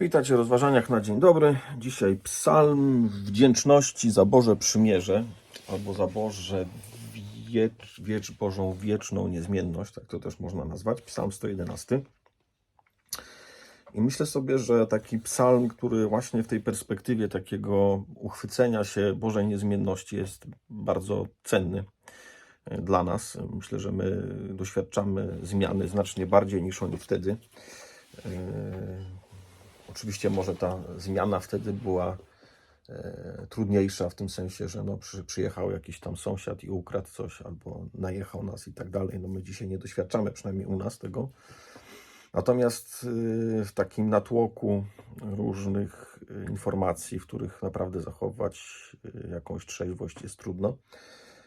Witajcie rozważaniach na dzień dobry. Dzisiaj psalm wdzięczności za Boże przymierze, albo za Boże wiecz, wiecz Bożą wieczną niezmienność, tak to też można nazwać, psalm 111. I myślę sobie, że taki psalm, który właśnie w tej perspektywie takiego uchwycenia się Bożej niezmienności jest bardzo cenny e, dla nas. Myślę, że my doświadczamy zmiany znacznie bardziej niż oni wtedy. E, Oczywiście może ta zmiana wtedy była e, trudniejsza w tym sensie, że no, przy, przyjechał jakiś tam sąsiad i ukradł coś albo najechał nas i tak dalej. No my dzisiaj nie doświadczamy przynajmniej u nas tego. Natomiast y, w takim natłoku różnych y, informacji, w których naprawdę zachować jakąś trzeźwość jest trudno,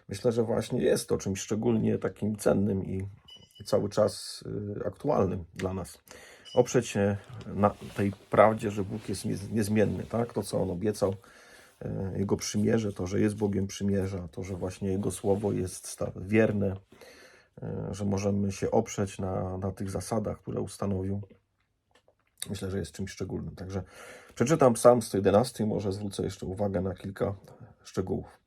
myślę, że właśnie jest to czymś szczególnie takim cennym i cały czas y, aktualnym dla nas. Oprzeć się na tej prawdzie, że Bóg jest niez- niezmienny, tak? To, co On obiecał, y, Jego przymierze, to, że jest Bogiem przymierza, to, że właśnie Jego słowo jest wierne, y, że możemy się oprzeć na, na tych zasadach, które ustanowił. Myślę, że jest czymś szczególnym. Także przeczytam Psalm 111 i może zwrócę jeszcze uwagę na kilka szczegółów.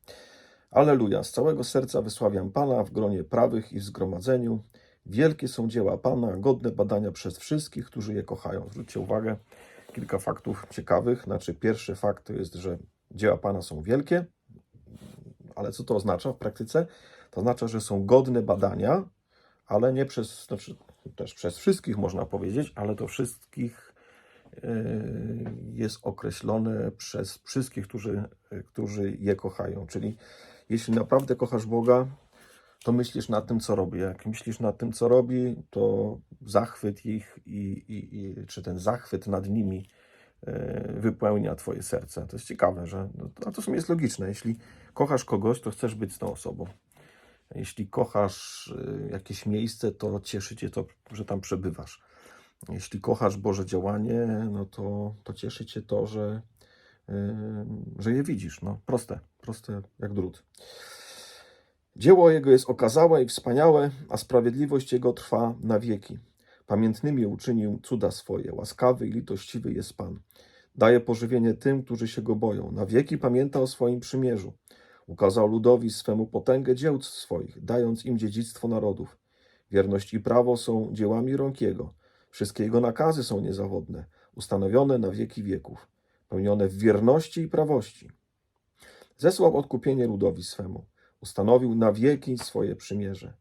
Alleluja, z całego serca wysławiam Pana w gronie prawych i w zgromadzeniu. Wielkie są dzieła Pana, godne badania przez wszystkich, którzy je kochają. Zwróćcie uwagę, kilka faktów ciekawych. Znaczy, pierwszy fakt to jest, że dzieła Pana są wielkie, ale co to oznacza w praktyce? To oznacza, że są godne badania, ale nie przez, znaczy też przez wszystkich można powiedzieć, ale to wszystkich yy, jest określone przez wszystkich, którzy, którzy je kochają. Czyli jeśli naprawdę kochasz Boga, to myślisz nad tym, co robi. Jak myślisz nad tym, co robi, to zachwyt ich i, i, i czy ten zachwyt nad nimi e, wypełnia Twoje serce. To jest ciekawe, że no, a to w sumie jest logiczne. Jeśli kochasz kogoś, to chcesz być z tą osobą. Jeśli kochasz e, jakieś miejsce, to cieszy Cię to, że tam przebywasz. Jeśli kochasz Boże działanie, no to, to cieszy Cię to, że, e, że je widzisz. No, proste, proste jak drut. Dzieło Jego jest okazałe i wspaniałe, a sprawiedliwość Jego trwa na wieki. Pamiętnymi uczynił cuda swoje, łaskawy i litościwy jest Pan. Daje pożywienie tym, którzy się Go boją. Na wieki pamięta o swoim przymierzu. Ukazał ludowi swemu potęgę dzieł swoich, dając im dziedzictwo narodów. Wierność i prawo są dziełami rąk Jego. Wszystkie Jego nakazy są niezawodne, ustanowione na wieki wieków, pełnione w wierności i prawości. Zesłał odkupienie ludowi swemu ustanowił na wieki swoje przymierze.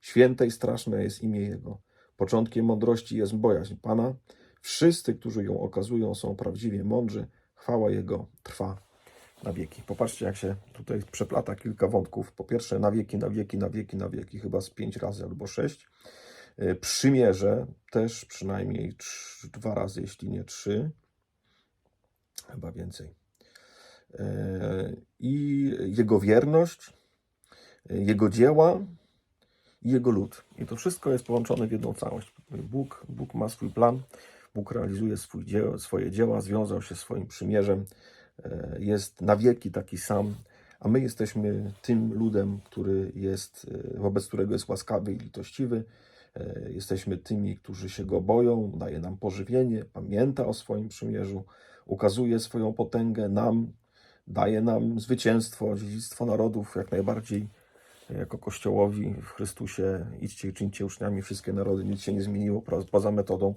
Święte i straszne jest imię Jego. Początkiem mądrości jest bojaźń Pana. Wszyscy, którzy ją okazują, są prawdziwie mądrzy. Chwała Jego trwa na wieki. Popatrzcie, jak się tutaj przeplata kilka wątków. Po pierwsze, na wieki, na wieki, na wieki, na wieki, chyba z pięć razy albo sześć. Y, Przymierze też przynajmniej trz- dwa razy, jeśli nie trzy. Chyba więcej. Y, I jego wierność, jego dzieła i jego lud. I to wszystko jest połączone w jedną całość. Bóg, Bóg ma swój plan, Bóg realizuje swój dzieło, swoje dzieła, związał się swoim przymierzem, e, jest na wieki taki sam, a my jesteśmy tym ludem, który jest, e, wobec którego jest łaskawy i litościwy. E, Jesteśmy tymi, którzy się go boją, daje nam pożywienie, pamięta o swoim przymierzu, ukazuje swoją potęgę nam, daje nam zwycięstwo, dziedzictwo narodów, jak najbardziej jako Kościołowi w Chrystusie idźcie i czyńcie uczniami wszystkie narody, nic się nie zmieniło poza metodą.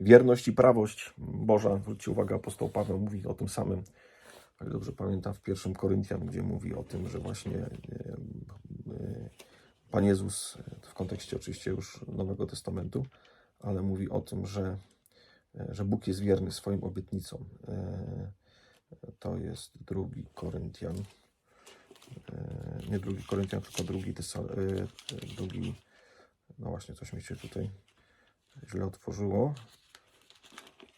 Wierność i prawość Boża, zwróćcie uwagę, apostoł Paweł mówi o tym samym, jak dobrze pamiętam, w pierwszym Koryntian, gdzie mówi o tym, że właśnie ym, y, Pan Jezus, w kontekście oczywiście już Nowego Testamentu, ale mówi o tym, że, że Bóg jest wierny swoim obietnicom. To jest drugi Koryntian. E, nie drugi Koryntian, tylko drugi, Tesa- e, drugi, no właśnie, coś mi się tutaj źle otworzyło.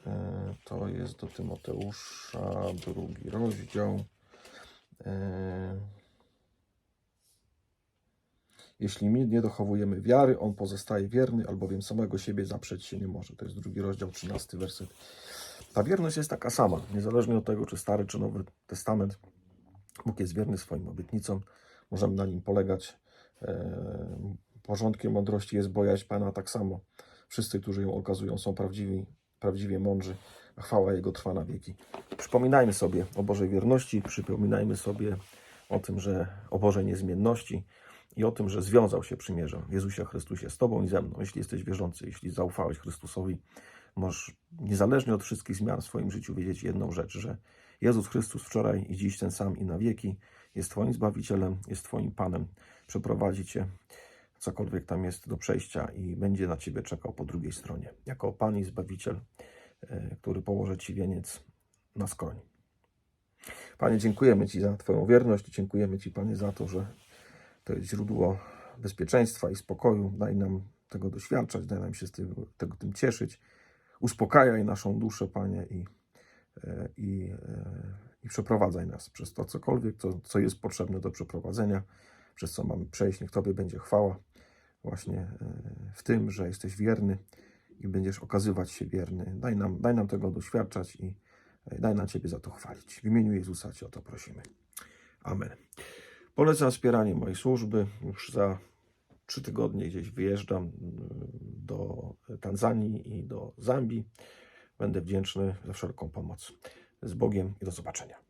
E, To jest do Tymoteusza, drugi rozdział. E, Jeśli my nie dochowujemy wiary, on pozostaje wierny, albowiem samego siebie zaprzeć się nie może. To jest drugi rozdział, 13 werset. Ta wierność jest taka sama, niezależnie od tego, czy Stary, czy Nowy Testament. Bóg jest wierny swoim obietnicom, możemy na nim polegać. E, Porządkiem mądrości jest bojaźń Pana tak samo. Wszyscy, którzy ją okazują, są prawdziwi, prawdziwie mądrzy, a chwała Jego trwa na wieki. Przypominajmy sobie o Bożej wierności, przypominajmy sobie o tym, że o Bożej niezmienności i o tym, że związał się przymierzem w Jezusie Chrystusie z Tobą i ze mną. Jeśli jesteś wierzący, jeśli zaufałeś Chrystusowi, możesz niezależnie od wszystkich zmian w swoim życiu wiedzieć jedną rzecz, że Jezus Chrystus wczoraj i dziś ten sam i na wieki jest Twoim Zbawicielem, jest Twoim Panem, przeprowadzi Cię cokolwiek tam jest do przejścia i będzie na Ciebie czekał po drugiej stronie, jako Pan i Zbawiciel, e, który położy Ci wieniec na skroń. Panie, dziękujemy Ci za Twoją wierność, dziękujemy Ci, Panie, za to, że to jest źródło bezpieczeństwa i spokoju. Daj nam tego doświadczać, daj nam się z tego, tym cieszyć. Uspokajaj naszą duszę, Panie, i, i, e, i przeprowadzaj nas przez to cokolwiek, co, co jest potrzebne do przeprowadzenia, przez co mamy przejść. Niech Tobie będzie chwała właśnie e, w tym, że jesteś wierny i będziesz okazywać się wierny. Daj nam, daj nam tego doświadczać i e, daj nam Ciebie za to chwalić. W imieniu Jezusa Cię o to prosimy. Amen. Polecam wspieranie mojej służby. Już za trzy tygodnie gdzieś wyjeżdżam do Tanzanii i do Zambii. Będę wdzięczny za wszelką pomoc. Z Bogiem i do zobaczenia.